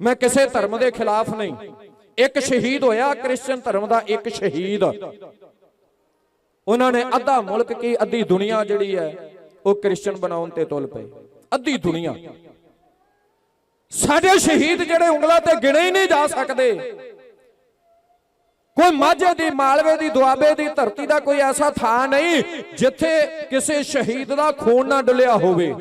ਮੈਂ ਕਿਸੇ ਧਰਮ ਦੇ ਖਿਲਾਫ ਨਹੀਂ। ਇੱਕ ਸ਼ਹੀਦ ਹੋਇਆ ਕ੍ਰਿਸਚੀਅਨ ਧਰਮ ਦਾ ਇੱਕ ਸ਼ਹੀਦ। ਉਹਨਾਂ ਨੇ ਅੱਧਾ ਮੁਲਕ ਕੀ, ਅੱਧੀ ਦੁਨੀਆ ਜਿਹੜੀ ਹੈ, ਉਹ ਕ੍ਰਿਸਚੀਅਨ ਬਣਾਉਣ ਤੇ ਤੁਲ ਪਏ ਅੱਧੀ ਦੁਨੀਆ। ਸਾਡੇ ਸ਼ਹੀਦ ਜਿਹੜੇ ਉਂਗਲਾਂ ਤੇ ਗਿਣੇ ਹੀ ਨਹੀਂ ਜਾ ਸਕਦੇ। ਕੋਈ ਮਾਝੇ ਦੀ, ਮਾਲਵੇ ਦੀ, ਦੁਆਬੇ ਦੀ ਧਰਤੀ ਦਾ ਕੋਈ ਐਸਾ ਥਾਂ ਨਹੀਂ ਜਿੱਥੇ ਕਿਸੇ ਸ਼ਹੀਦ ਦਾ ਖੂਨ ਨਾ ਡੁੱਲਿਆ ਹੋਵੇ।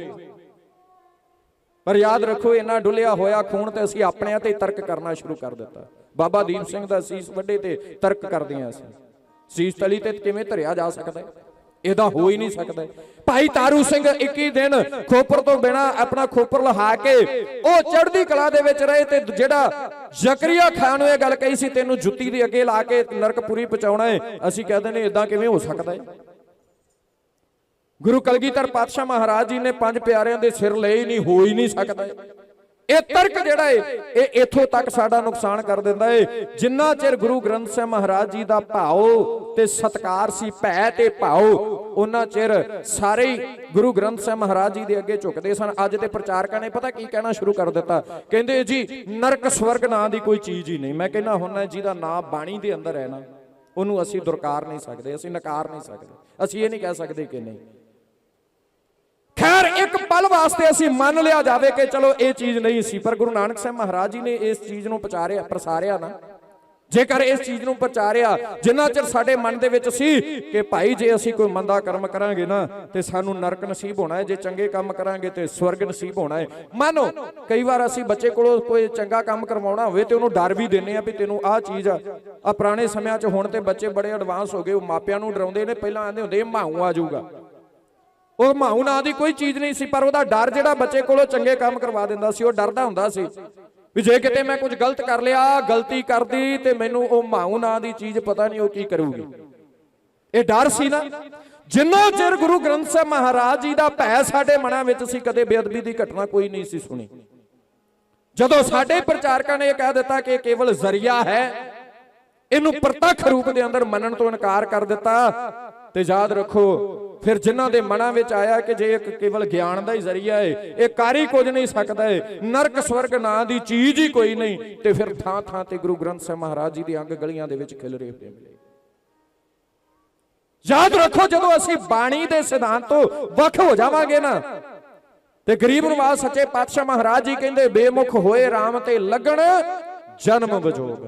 ਪਰ ਯਾਦ ਰੱਖੋ, ਇੰਨਾ ਡੁੱਲਿਆ ਹੋਇਆ ਖੂਨ ਤੇ ਅਸੀਂ ਆਪਣਿਆਂ ਤੇ ਤਰਕ ਕਰਨਾ ਸ਼ੁਰੂ ਕਰ ਦਿੱਤਾ। ਬਾਬਾ ਦੀਪ ਸਿੰਘ ਦਾ ਸੀਸ ਵੱਡੇ ਤੇ ਤਰਕ ਕਰਦੇ ਹਾਂ ਅਸੀਂ। ਸੀਸ ਤਲੀ ਤੇ ਕਿਵੇਂ ਧਰਿਆ ਜਾ ਸਕਦਾ ਹੈ? ਇਹਦਾ ਹੋ ਹੀ ਨਹੀਂ ਸਕਦਾ ਭਾਈ ਤਾਰੂ ਸਿੰਘ 21 ਦਿਨ ਖੋਪਰ ਤੋਂ ਬਿਨਾ ਆਪਣਾ ਖੋਪਰ ਲਹਾ ਕੇ ਉਹ ਚੜ੍ਹਦੀ ਕਲਾ ਦੇ ਵਿੱਚ ਰਹੇ ਤੇ ਜਿਹੜਾ ਜ਼ਕਰੀਆ ਖਾਨ ਨੂੰ ਇਹ ਗੱਲ ਕਹੀ ਸੀ, ਤੈਨੂੰ ਜੁੱਤੀ ਦੇ ਅੱਗੇ ਲਾ ਕੇ ਨਰਕਪੁਰੀ ਪਹੁੰਚਾਉਣਾ ਹੈ, ਅਸੀਂ ਕਹਿੰਦੇ ਨੇ ਇਦਾਂ ਕਿਵੇਂ ਹੋ ਸਕਦਾ ਹੈ? ਗੁਰੂ ਕਲਗੀਧਰ ਪਾਤਸ਼ਾਹ ਮਹਾਰਾਜ ਜੀ ਨੇ ਪੰਜ ਪਿਆਰਿਆਂ ਦੇ ਸਿਰ ਲਏ ਹੀ ਨਹੀਂ ਹੋ ਹੀ ਨਹੀਂ ਸਕਦਾ ਇਹ। ਤਰਕ ਜਿਹੜਾ ਏ, ਇਹ ਇਥੋਂ ਤੱਕ ਸਾਡਾ ਨੁਕਸਾਨ ਕਰ ਦਿੰਦਾ ਏ। ਜਿੰਨਾ ਚਿਰ ਗੁਰੂ ਗ੍ਰੰਥ ਸਾਹਿਬ ਮਹਾਰਾਜ ਜੀ ਦਾ ਭਾਉ ਤੇ ਸਤਕਾਰ ਸੀ, ਭੈ ਤੇ ਭਾਉ ਉਹਨਾਂ ਚਿਰ ਸਾਰੇ ਹੀ ਗੁਰੂ ਗ੍ਰੰਥ ਸਾਹਿਬ ਮਹਾਰਾਜ ਜੀ ਦੇ ਅੱਗੇ ਝੁਕਦੇ ਸਨ। ਅੱਜ ਦੇ ਪ੍ਰਚਾਰਕਾਂ ਨੇ ਪਤਾ ਕੀ ਕਹਿਣਾ ਸ਼ੁਰੂ ਕਰ ਦਿੱਤਾ। ਕਹਿੰਦੇ ਜੀ, ਨਰਕ ਸਵਰਗ ਨਾਂ ਦੀ ਕੋਈ ਚੀਜ਼ ਹੀ ਨਹੀਂ। ਮੈਂ ਕਹਿੰਦਾ ਹੁਣ ਜਿਹਦਾ ਨਾਂ ਬਾਣੀ ਦੇ ਅੰਦਰ ਹੈ ਨਾ, ਉਹਨੂੰ ਅਸੀਂ ਦੁਰਕਾਰ ਨਹੀਂ ਸਕਦੇ, ਅਸੀਂ ਨਕਾਰ ਨਹੀਂ ਸਕਦੇ। ਅਸੀਂ ਇਹ ਨਹੀਂ ਕਹਿ ਸਕਦੇ ਕਿ ਨਹੀਂ। ਪਲ ਵਾਸਤੇ ਅਸੀਂ ਮੰਨ ਲਿਆ ਜਾਵੇ ਕਿ ਚਲੋ ਇਹ ਚੀਜ਼ ਨਹੀਂ ਸੀ, ਪਰ ਗੁਰੂ ਨਾਨਕ ਸਾਹਿਬ ਮਹਾਰਾਜ ਜੀ ਨੇ ਇਸ ਚੀਜ਼ ਨੂੰ ਪ੍ਰਚਾਰਿਆ ਪ੍ਰਸਾਰਿਆ ਨਾ। ਜੇਕਰ ਇਸ ਚੀਜ਼ ਨੂੰ ਪ੍ਰਚਾਰਿਆ ਜਿੰਨਾ ਚਿਰ ਸਾਡੇ ਮਨ ਦੇ ਵਿੱਚ ਸੀ ਕਿ ਭਾਈ ਜੇ ਅਸੀਂ ਕੋਈ ਮੰਦਾ ਕਰਮ ਕਰਾਂਗੇ ਨਾ, ਤੇ ਸਾਨੂੰ ਨਰਕ ਨਸੀਬ ਹੋਣਾ ਹੈ, ਜੇ ਚੰਗੇ ਕੰਮ ਕਰਾਂਗੇ ਤੇ ਸਵਰਗ ਨਸੀਬ ਹੋਣਾ ਹੈ। ਮੰਨੋ, ਕਈ ਵਾਰ ਅਸੀਂ ਬੱਚੇ ਕੋਲੋਂ ਕੋਈ ਚੰਗਾ ਕੰਮ ਕਰਵਾਉਣਾ ਹੋਵੇ ਤੇ ਉਹਨੂੰ ਡਰ ਵੀ ਦਿੰਨੇ ਆ ਵੀ ਤੈਨੂੰ ਆਹ ਚੀਜ਼ ਆ ਆ ਪੁਰਾਣੇ ਸਮਿਆਂ 'ਚ ਹੁਣ ਤੇ ਬੱਚੇ ਬੜੇ ਐਡਵਾਂਸ ਹੋ ਗਏ, ਉਹ ਮਾਪਿਆਂ ਨੂੰ ਡਰਾਉਂਦੇ ਨੇ, ਪਹਿਲਾਂ ਆਂਦੇ ਹੁੰਦੇ ਮਾਹੂ ਆ ਜਾਊਗਾ। ਉਹ ਮਾਹੂ ਨਾਂ ਦੀ ਕੋਈ ਚੀਜ਼ ਨਹੀਂ ਸੀ, ਪਰ ਉਹਦਾ ਡਰ ਜਿਹੜਾ ਬੱਚੇ ਕੋਲੋਂ ਚੰਗੇ ਕੰਮ ਕਰਵਾ ਦਿੰਦਾ ਸੀ, ਉਹ ਡਰਦਾ ਹੁੰਦਾ ਸੀ। ਵੀ ਜੇ ਕਿਤੇ ਮੈਂ ਕੁਝ ਗਲਤ ਕਰ ਲਿਆ ਗਲਤੀ ਕਰਦੀ ਤੇ ਮੈਨੂੰ ਉਹ ਮਾਹੂ ਨਾਂ ਦੀ ਚੀਜ਼ ਪਤਾ ਨਹੀਂ ਉਹ ਕੀ ਕਰੂਗੀ। ਇਹ ਡਰ ਸੀ ਨਾ। ਜਿੰਨਾ ਚਿਰ ਗੁਰੂ ਗ੍ਰੰਥ ਸਾਹਿਬ ਮਹਾਰਾਜ ਜੀ ਦਾ ਭੈ ਸਾਡੇ ਮਨਾਂ ਵਿੱਚ ਸੀ, ਕਦੇ ਬੇਅਦਬੀ ਦੀ ਘਟਨਾ ਕੋਈ ਨਹੀਂ ਸੀ ਸੁਣੀ। ਜਦੋਂ ਸਾਡੇ ਪ੍ਰਚਾਰਕਾਂ ਨੇ ਇਹ ਕਹਿ ਦਿੱਤਾ ਕਿ ਇਹ ਕੇਵਲ ਜ਼ਰੀਆ ਹੈ, ਇਹਨੂੰ ਪ੍ਰਤੱਖ ਰੂਪ ਦੇ ਅੰਦਰ ਮੰਨਣ ਤੋਂ ਇਨਕਾਰ ਕਰ ਦਿੱਤਾ, ਤੇ ਯਾਦ ਰੱਖੋ ਫਿਰ ਜਿਨ੍ਹਾਂ ਦੇ ਮਨਾਂ ਵਿੱਚ ਆਇਆ ਕਿ ਜੇ ਇੱਕ ਕੇਵਲ ਗਿਆਨ ਦਾ ਹੀ ਜ਼ਰੀਆ ਹੈ ਇਹ ਕਰ ਹੀ ਕੁਝ ਨਹੀਂ ਸਕਦਾ ਹੈ ਨਰਕ ਸਵਰਗ ਨਾਂ ਦੀ ਚੀਜ਼ ਹੀ ਕੋਈ ਨਹੀਂ, ਤੇ ਫਿਰ ਥਾਂ ਥਾਂ ਤੇ ਗੁਰੂ ਗ੍ਰੰਥ ਸਾਹਿਬ ਮਹਾਰਾਜ ਜੀ ਦੀ ਅੰਗ ਗਲੀਆਂ ਦੇ ਵਿੱਚ ਖਿਲ ਰਹੇ ਹੋਏ ਮਿਲੇ। ਯਾਦ ਰੱਖੋ ਜਦੋਂ ਅਸੀਂ ਬਾਣੀ ਦੇ ਸਿਧਾਂਤ ਤੋਂ ਵੱਖ ਹੋ ਜਾਵਾਂਗੇ ਨਾ, ਤੇ ਗਰੀਬ ਨਵਾਜ਼ ਸੱਚੇ ਪਾਤਸ਼ਾਹ ਮਹਾਰਾਜ ਜੀ ਕਹਿੰਦੇ, ਬੇਮੁਖ ਹੋਏ RAM ਤੇ ਲੱਗਣ ਜਨਮ ਵਜੋਗ।